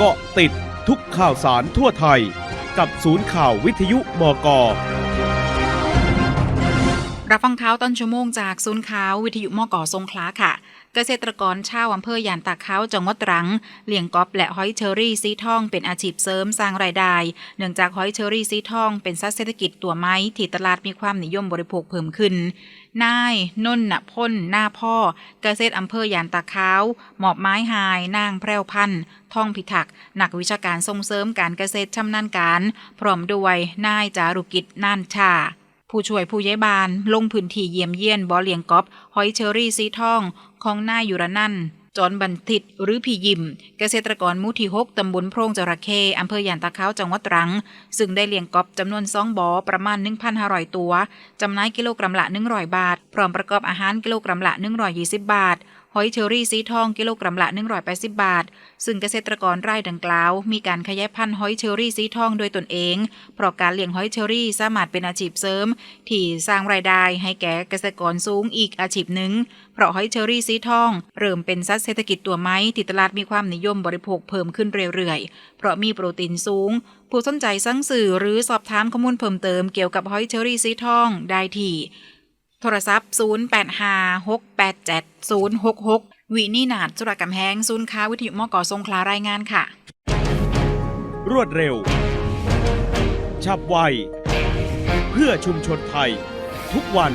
เกาะติดทุกข่าวสารทั่วไทย กับศูนย์ข่าววิทยุมก รับฟังข่าวต้นชั่วโมงจากศูนย์ข่าววิทยุมอกสงขลาค่ะ เกษตรกรชาวอำเภอยานตากเขาจังหวัดตรังเลี้ยงกอบและหอยเชอรี่สีทองเป็นอาชีพเสริมสร้างรายได้ เนื่องจากหอยเชอรี่สีทองเป็นสัตว์เศรษฐกิจตัวไม้ที่ตลาดมีความนิยมบริโภคเพิ่มขึ้น นายนนนพ่นหน้าพ่อ เกษตรอำเภอยานตาขาหมอบไม้หายนางแพรวพันธ์ท่องพิทักษ์นักวิชาการส่งเสริมการเกษตรชำนาญการ พร้อมด้วยนายจารุกิจน่านชา ผู้ช่วยผู้ใหญ่บ้านลงพื้นที่เยี่ยมเยียนบ่อเลี้ยงกอบหอยเชอรี่สีทองของนายยุรนันจอนบันทิตหรือพี่ยิม เกษตรกรมูที่6ตำบลโพรงจระเข้อำเภอยานตะเขาจังหวัดตรัง ซึ่งได้เลี้ยงกอบจำนวน2บ่อประมาณ 1,500 ตัว จำหน่ายกิโลกรัมละ 100 บาท พร้อมประกอบอาหารกิโลกรัมละ 120 บาทหอยเชอรี่สีทองกิโลกรัมละ180 บาท ซึ่งเกษตรกรรายดังกล่าว มีการขยายพันธุ์หอยเชอรี่สีทองโดยตนเอง เพราะการเลี้ยงหอยเชอรี่สามารถเป็นอาชีพเสริม ที่สร้างรายได้ให้แก่เกษตรกรสูงอีกอาชีพหนึ่ง เพราะหอยเชอรี่สีทอง เริ่มเป็นสัตว์เศรษฐกิจตัวไม้ที่ตลาดมีความนิยมบริโภคเพิ่มขึ้นเรื่อยๆ เพราะมีโปรตีนสูง ผู้สนใจสั่งสื่อหรือสอบถามข้อมูลเพิ่มเติมเกี่ยวกับหอยเชอรี่สีทองได้ที่ โทรศัพท์ 0856870666 วินี่นาดจุรกำแหงศูนย์ค้าวิทยุมกสงขลารายงานค่ะ รวดเร็ว ฉับไว เพื่อชุมชนไทย ทุกวัน